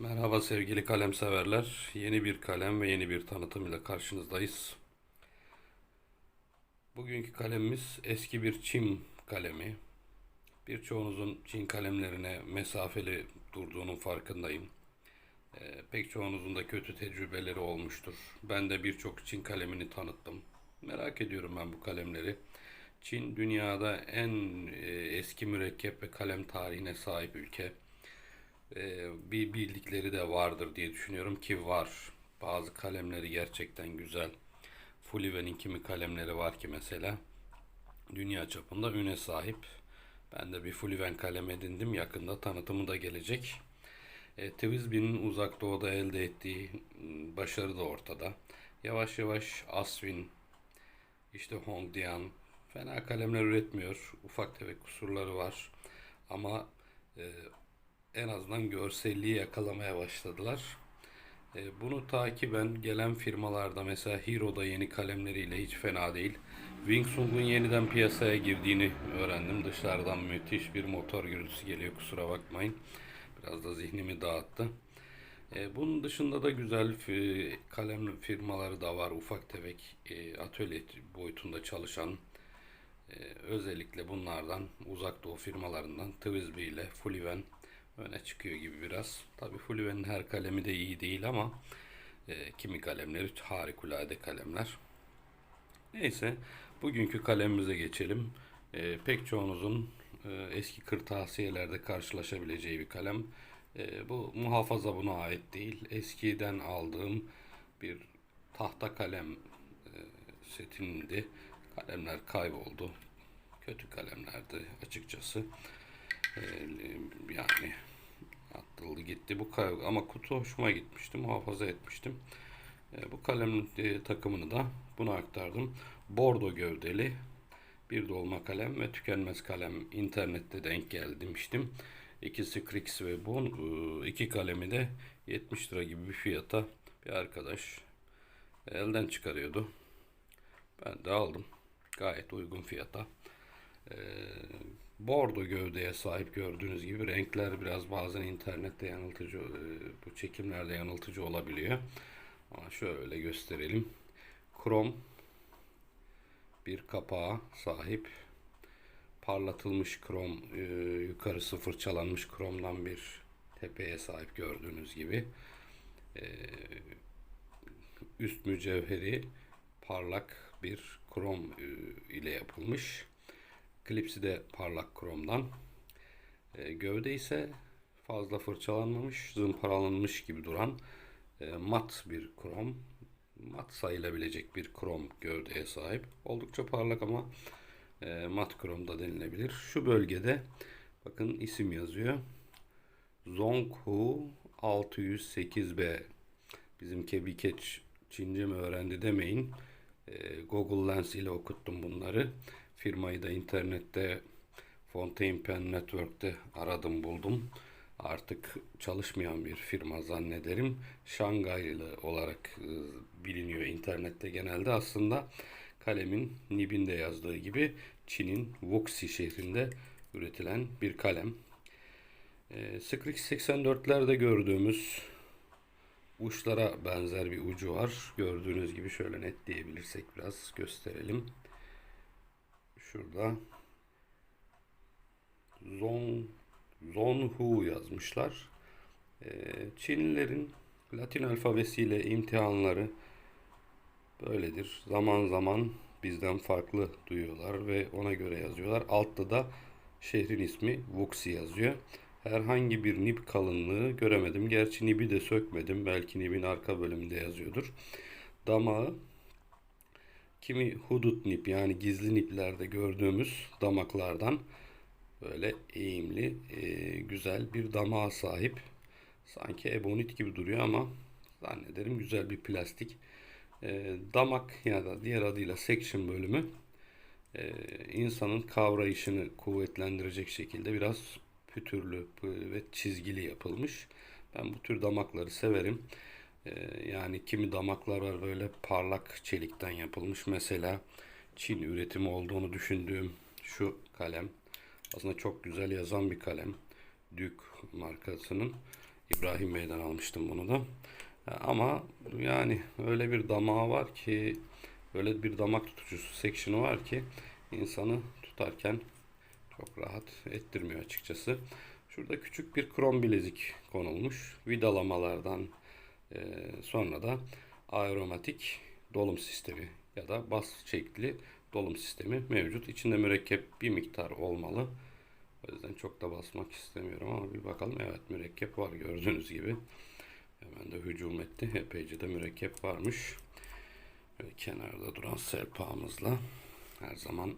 Merhaba sevgili kalem severler. Yeni bir kalem ve yeni bir tanıtım ile karşınızdayız. Bugünkü kalemimiz eski bir çim kalemi. Birçoğunuzun Çin kalemlerine mesafeli durduğunun farkındayım. Ee, pek çoğunuzun da kötü tecrübeleri olmuştur. Ben de birçok Çin kalemini tanıttım. Merak ediyorum ben bu kalemleri. Çin dünyada en e, eski mürekkep ve kalem tarihine sahip ülke. Ee, bir bildikleri de vardır diye düşünüyorum ki var. Bazı kalemleri gerçekten güzel. Fulliven'in kimi kalemleri var ki mesela dünya çapında üne sahip. Ben de bir Fulliven kalem edindim. Yakında tanıtımı da gelecek. E, Twisby'nin uzak doğuda elde ettiği m, başarı da ortada. Yavaş yavaş Aswin, işte Hongdian fena kalemler üretmiyor. Ufak tefek kusurları var. Ama e, en azından görselliği yakalamaya başladılar. E, bunu takiben gelen firmalarda mesela Hero'da yeni kalemleriyle hiç fena değil. Wingsung'un yeniden piyasaya girdiğini öğrendim. Dışarıdan müthiş bir motor gürültüsü geliyor kusura bakmayın. Biraz da zihnimi dağıttı. E, bunun dışında da güzel fi- kalem firmaları da var. Ufak tefek e, atölye boyutunda çalışan özellikle bunlardan uzak doğu firmalarından Twisby ile Fulliven öne çıkıyor gibi biraz. Tabi Fulliven'in her kalemi de iyi değil ama e, kimi kalemleri harikulade kalemler. Neyse bugünkü kalemimize geçelim. E, pek çoğunuzun e, eski kırtasiyelerde karşılaşabileceği bir kalem. E, bu muhafaza buna ait değil. Eskiden aldığım bir tahta kalem e, setimdi. Kalemler kayboldu. Kötü kalemlerdi açıkçası. E, yani atıldı gitti. Bu ama kutu hoşuma gitmişti. Muhafaza etmiştim. E, bu kalem e, takımını da buna aktardım. Bordo gövdeli bir dolma kalem ve tükenmez kalem internette denk geldi demiştim. İkisi Krix ve bu e, iki kalemi de 70 lira gibi bir fiyata bir arkadaş elden çıkarıyordu. Ben de aldım. Gayet uygun fiyata. Ee, bordo gövdeye sahip gördüğünüz gibi renkler biraz bazen internette yanıltıcı e, bu çekimlerde yanıltıcı olabiliyor. Ama şöyle gösterelim. Krom bir kapağa sahip parlatılmış krom e, yukarısı fırçalanmış kromdan bir tepeye sahip gördüğünüz gibi E, üst mücevheri parlak bir krom ile yapılmış. Klipsi de parlak kromdan. E, gövde ise fazla fırçalanmamış, zımparalanmış gibi duran e, mat bir krom. Mat sayılabilecek bir krom gövdeye sahip. Oldukça parlak ama e, mat krom da denilebilir. Şu bölgede bakın isim yazıyor. Zonghu 608B. Bizim Kebikeç Çince mi öğrendi demeyin. E, Google Lens ile okuttum bunları. Firmayı da internette Fontaine Pen Network'te aradım buldum. Artık çalışmayan bir firma zannederim. Şangaylı olarak e, biliniyor internette genelde. Aslında kalemin nibinde yazdığı gibi Çin'in Wuxi şehrinde üretilen bir kalem. E, Scrix 84'lerde gördüğümüz uçlara benzer bir ucu var. Gördüğünüz gibi şöyle netleyebilirsek biraz gösterelim. Şurada Zon Zonhu yazmışlar. Ee, Çinlilerin Latin alfabesiyle imtihanları böyledir. Zaman zaman bizden farklı duyuyorlar ve ona göre yazıyorlar. Altta da şehrin ismi Wuxi yazıyor. Herhangi bir nip kalınlığı göremedim. Gerçi nibi de sökmedim. Belki nibin arka bölümünde yazıyordur. Damağı kimi hudut nip yani gizli niplerde gördüğümüz damaklardan böyle eğimli, e, güzel bir damağa sahip. Sanki ebonit gibi duruyor ama zannederim güzel bir plastik. E, damak ya da diğer adıyla section bölümü e, insanın kavrayışını kuvvetlendirecek şekilde biraz pütürlü ve çizgili yapılmış. Ben bu tür damakları severim. Ee, yani kimi damaklar var böyle parlak çelikten yapılmış. Mesela Çin üretimi olduğunu düşündüğüm şu kalem. Aslında çok güzel yazan bir kalem. Dük markasının. İbrahim Bey'den almıştım bunu da. E, Ama yani öyle bir damağı var ki öyle bir damak tutucusu section'ı var ki insanı tutarken çok rahat ettirmiyor açıkçası. Şurada küçük bir krom bilezik konulmuş. Vidalamalardan sonra da aeromatik dolum sistemi ya da bas şekli dolum sistemi mevcut. İçinde mürekkep bir miktar olmalı. O yüzden çok da basmak istemiyorum ama bir bakalım. Evet mürekkep var gördüğünüz gibi. Hemen de hücum etti. Epeyce de mürekkep varmış. Böyle kenarda duran selpağımızla her zaman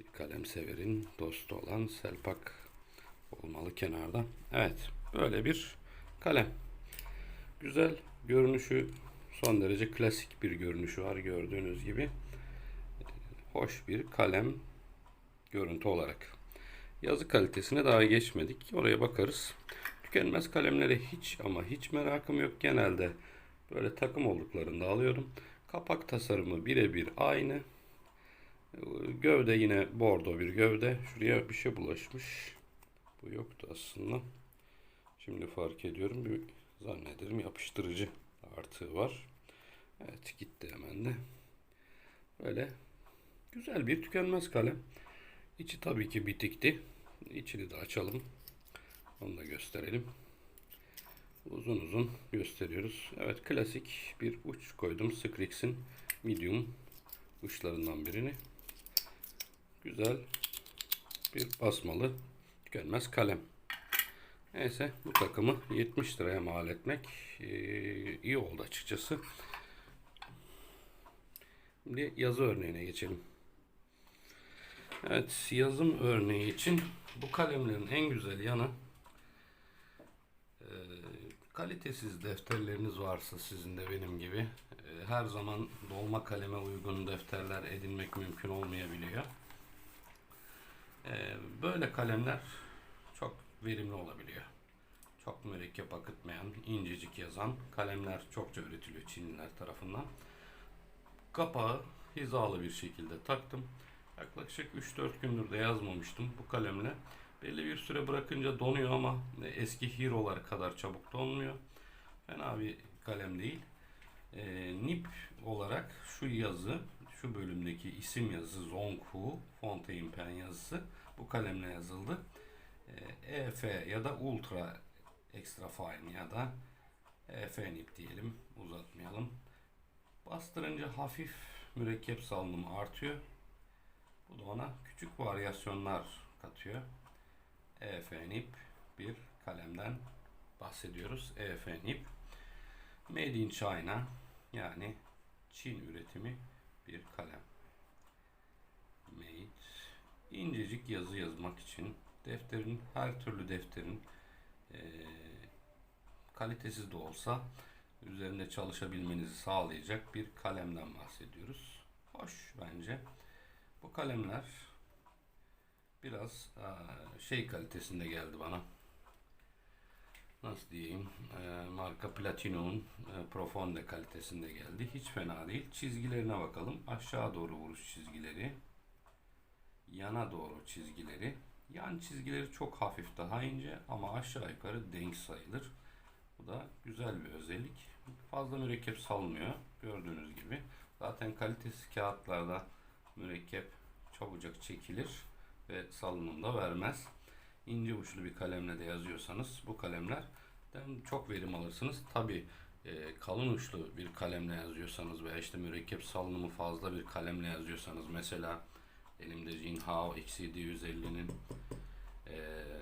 bir kalem severin dostu olan selpak olmalı kenarda. Evet böyle bir kalem. Güzel görünüşü son derece klasik bir görünüşü var gördüğünüz gibi. Hoş bir kalem görüntü olarak. Yazı kalitesine daha geçmedik. Oraya bakarız. Tükenmez kalemlere hiç ama hiç merakım yok. Genelde böyle takım olduklarında alıyorum. Kapak tasarımı birebir aynı. Gövde yine bordo bir gövde. Şuraya bir şey bulaşmış. Bu yoktu aslında. Şimdi fark ediyorum. Bir zannederim yapıştırıcı artığı var. Evet gitti hemen de. Böyle güzel bir tükenmez kalem. İçi tabii ki bitikti. İçini de açalım. Onu da gösterelim. Uzun uzun gösteriyoruz. Evet klasik bir uç koydum. Scrix'in medium uçlarından birini. Güzel bir basmalı tükenmez kalem. Neyse bu takımı 70 liraya mal etmek eee, iyi oldu açıkçası. Şimdi yazı örneğine geçelim. Evet yazım örneği için bu kalemlerin en güzel yanı eee, kalitesiz defterleriniz varsa sizin de benim gibi eee, her zaman dolma kaleme uygun defterler edinmek mümkün olmayabiliyor. Eee, böyle kalemler verimli olabiliyor. Çok mürekkep akıtmayan, incecik yazan kalemler çokça üretiliyor Çinliler tarafından. Kapağı hizalı bir şekilde taktım. Yaklaşık 3-4 gündür de yazmamıştım bu kalemle. Belli bir süre bırakınca donuyor ama eski Hero'lar kadar çabuk donmuyor. Fena bir kalem değil. Ee, nip olarak şu yazı, şu bölümdeki isim yazısı Zonghu Fontaine Pen yazısı bu kalemle yazıldı. EF ya da Ultra Extra Fine ya da EF nip diyelim uzatmayalım. Bastırınca hafif mürekkep salınımı artıyor. Bu da ona küçük varyasyonlar katıyor. EF nip bir kalemden bahsediyoruz. EF nip Made in China yani Çin üretimi bir kalem. Made incecik yazı yazmak için defterin her türlü defterin eee, kalitesiz de olsa üzerinde çalışabilmenizi sağlayacak bir kalemden bahsediyoruz. Hoş bence. Bu kalemler biraz eee, şey kalitesinde geldi bana. Nasıl diyeyim? Eee, marka Platino'nun eee, Profonde kalitesinde geldi. Hiç fena değil. Çizgilerine bakalım. Aşağı doğru vuruş çizgileri. Yana doğru çizgileri. Yan çizgileri çok hafif daha ince ama aşağı yukarı denk sayılır. Bu da güzel bir özellik. Fazla mürekkep salmıyor gördüğünüz gibi. Zaten kalitesiz kağıtlarda mürekkep çabucak çekilir ve salınım da vermez. İnce uçlu bir kalemle de yazıyorsanız bu kalemlerden çok verim alırsınız. Tabi kalın uçlu bir kalemle yazıyorsanız veya işte mürekkep salınımı fazla bir kalemle yazıyorsanız mesela elimde Jinhao XD150'nin eee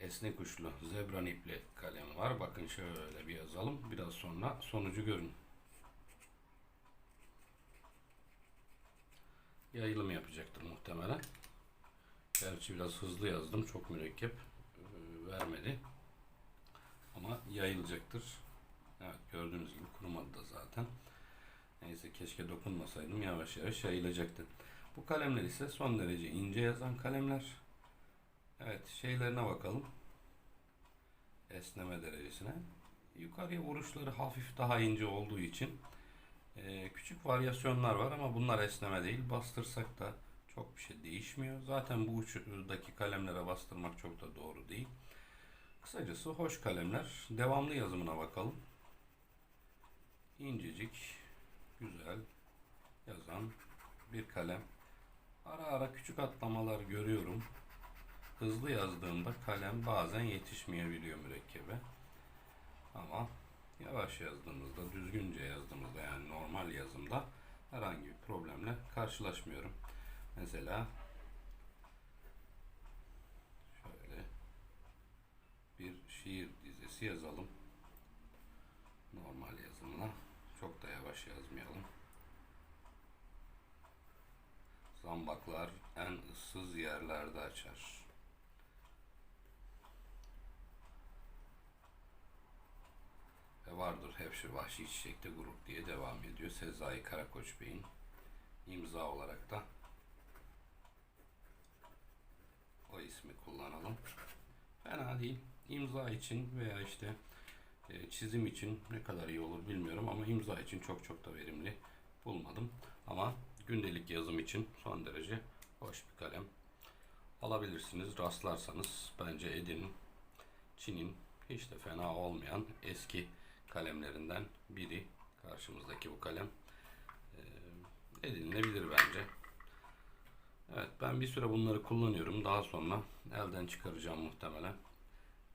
esnek uçlu zebra nipli kalem var. Bakın şöyle bir yazalım. Biraz sonra sonucu görün. Yayılım yapacaktır muhtemelen. Gerçi biraz hızlı yazdım. Çok mürekkep e, vermedi. Ama yayılacaktır. Evet gördüğünüz gibi kurumadı da zaten. Neyse keşke dokunmasaydım yavaş yavaş yayılacaktı. Bu kalemler ise son derece ince yazan kalemler. Evet şeylerine bakalım. Esneme derecesine. Yukarıya vuruşları hafif daha ince olduğu için e, küçük varyasyonlar var ama bunlar esneme değil. Bastırsak da çok bir şey değişmiyor. Zaten bu uçdaki kalemlere bastırmak çok da doğru değil. Kısacası hoş kalemler. Devamlı yazımına bakalım. İncecik, güzel yazan bir kalem. Ara ara küçük atlamalar görüyorum. Hızlı yazdığımda kalem bazen yetişmeyebiliyor mürekkebe. Ama yavaş yazdığımızda, düzgünce yazdığımızda yani normal yazımda herhangi bir problemle karşılaşmıyorum. Mesela şöyle bir şiir dizesi yazalım. Normal yazımla. Çok da yavaş yazmayalım. Zambaklar en ıssız yerlerde açar. Ve vardır hepsi vahşi çiçekte grup diye devam ediyor. Sezai Karakoç Bey'in imza olarak da o ismi kullanalım. Fena değil. İmza için veya işte e, çizim için ne kadar iyi olur bilmiyorum ama imza için çok çok da verimli bulmadım. Ama gündelik yazım için son derece hoş bir kalem. Alabilirsiniz. Rastlarsanız bence edinin. Çin'in hiç de fena olmayan eski kalemlerinden biri. Karşımızdaki bu kalem. Ee, edinilebilir bence. Evet ben bir süre bunları kullanıyorum. Daha sonra elden çıkaracağım muhtemelen.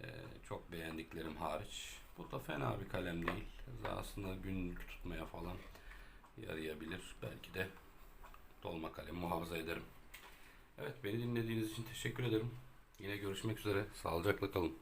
Ee, çok beğendiklerim hariç. Bu da fena bir kalem değil. Aslında günlük tutmaya falan yarayabilir. Belki de dolma kalem muhafaza ederim. Evet beni dinlediğiniz için teşekkür ederim. Yine görüşmek üzere. Sağlıcakla kalın.